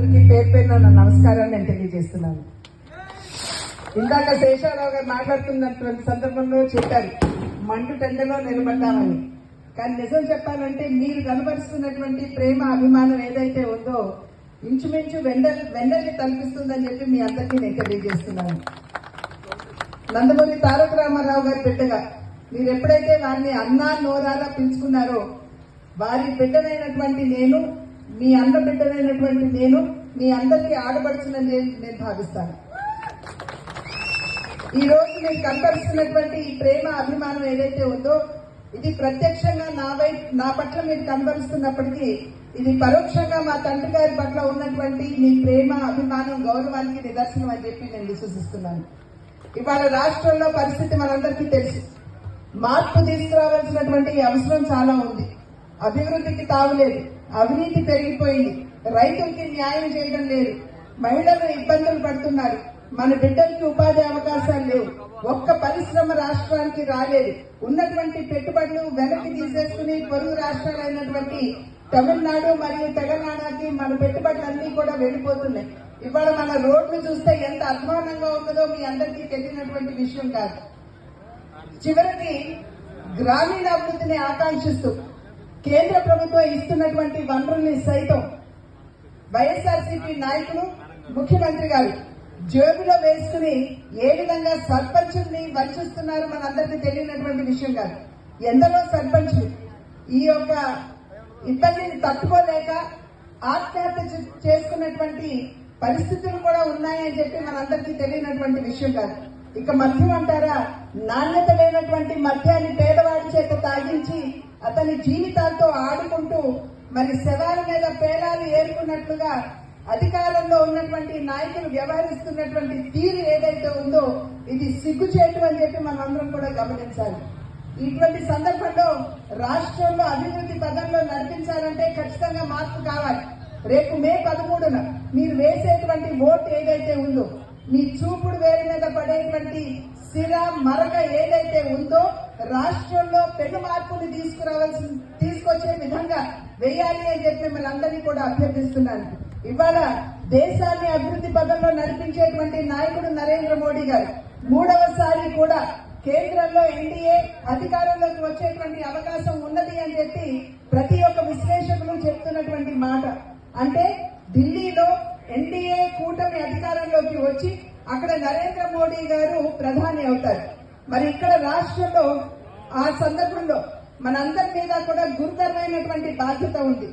అందరికీ పేరు పేరున నా నమస్కారాన్ని నేను తెలియజేస్తున్నాను. ఇందాక శేషారావు గారు మాట్లాడుతున్నటువంటి సందర్భంలో చెప్పారు మండు టెండలో నిలబడ్డామని. కానీ నిజం చెప్పాలంటే మీరు కనబరుస్తున్నటువంటి ప్రేమ అభిమానం ఏదైతే ఉందో ఇంచుమించు వెండల్ వెండల్ని తలపిస్తుందని చెప్పి మీ అందరికీ నేను తెలియజేస్తున్నాను. నందమూరి తారక రామారావు గారి బిడ్డగా మీరు ఎప్పుడైతే వారిని అన్నా నోరాలా పిలుచుకున్నారో వారి బిడ్డనైనటువంటి నేను మీ అన్న బిడ్డలైనటువంటి నేను మీ అందరికీ ఆడపడుచునని నేను భావిస్తాను. ఈ రోజు మీరు కనపరుస్తున్నటువంటి ఈ ప్రేమ అభిమానం ఏదైతే ఉందో ఇది ప్రత్యక్షంగా నా వైపు నా పట్ల మీరు కనబరుస్తున్నప్పటికీ ఇది పరోక్షంగా మా తండ్రి గారి పట్ల ఉన్నటువంటి మీ ప్రేమ అభిమానం గౌరవానికి నిదర్శనం అని చెప్పి నేను విశ్వసిస్తున్నాను. ఇవాళ రాష్ట్రంలో పరిస్థితి మనందరికీ తెలుసు. మార్పు తీసుకురావాల్సినటువంటి అవసరం చాలా ఉంది. అభివృద్ధికి తావులేదు అవినీతి పెరిగిపోయింది. రైతులకి న్యాయం చేయడం లేదు. మహిళలు ఇబ్బందులు పడుతున్నారు. మన బిడ్డలకి ఉపాధి అవకాశాలు లేవు. ఒక్క పరిశ్రమ రాష్ట్రానికి రాలేదు. ఉన్నటువంటి పెట్టుబడులు వెనక్కి తీసేసుకుని పొరుగు రాష్ట్రాలైనటువంటి తమిళనాడు మరియు తెలంగాణకి మన పెట్టుబడులన్నీ కూడా వెళ్ళిపోతున్నాయి. ఇవాళ మన రోడ్లు చూస్తే ఎంత అధ్వానంగా ఉన్నదో మీ అందరికీ తెలియనటువంటి విషయం కాదు. చివరికి గ్రామీణ అభివృద్ధిని ఆకాంక్షిస్తూ కేంద్ర ప్రభుత్వం ఇస్తున్నటువంటి వనరుల్ని సైతం వైఎస్ఆర్సీపీ నాయకులు ముఖ్యమంత్రి గారు జేబులో వేసుకుని ఏ విధంగా సర్పంచుల్ని వంచిస్తున్నారు మనందరికీ తెలియనటువంటి విషయం కాదు. ఎందరో సర్పంచులు ఈ యొక్క ఇబ్బందిని తట్టుకోలేక ఆత్మహత్య చే- చేసుకున్నటువంటి పరిస్థితులు కూడా ఉన్నాయని చెప్పి మనందరికీ తెలియనటువంటి విషయం కాదు. ఇక మద్యం అంటారా నాణ్యత లేనటువంటి మద్యాన్ని పేదవాడి అతని జీవితాలతో ఆడుకుంటూ మరి శవాల మీద పేలాలు ఏరుకున్నట్లుగా అధికారంలో ఉన్నటువంటి నాయకులు వ్యవహరిస్తున్నటువంటి తీరు ఏదైతే ఉందో ఇది సిగ్గుచేటు అని చెప్పి మనం అందరం కూడా గమనించాలి. ఇటువంటి సందర్భంలో రాష్ట్రంలో అభివృద్ధి పదంలో నడిపించాలంటే ఖచ్చితంగా మార్పు కావాలి. రేపు మే పదమూడున మీరు వేసేటువంటి ఓటు ఏదైతే ఉందో మీ చూపుడు వేరు మీద పడేటువంటి స్థిర మరక ఏదైతే ఉందో రాష్ట్రంలో పెను మార్పులు తీసుకురావాల్సి తీసుకొచ్చే విధంగా వేయాలి అని చెప్పి మిమ్మల్ని అందరినీ కూడా అభ్యర్థిస్తున్నాను. ఇవాళ దేశాన్ని అభివృద్ధి పథంలో నడిపించేటువంటి నాయకుడు నరేంద్ర మోడీ గారు మూడవసారి కూడా కేంద్రంలో ఎన్డీఏ అధికారంలోకి వచ్చేటువంటి అవకాశం ఉన్నది అని చెప్పి ప్రతి ఒక్క విశ్లేషకులు చెప్తున్నటువంటి మాట. అంటే ఢిల్లీలో ఎన్డీఏ కూటమి అధికారంలోకి వచ్చి అక్కడ నరేంద్ర మోడీ గారు ప్రధాని అవుతారు. మరి ఇక్కడ రాష్ట్రంలో ఆ సందర్భంలో మనందరి మీద కూడా గురుతరమైనటువంటి బాధ్యత ఉంది.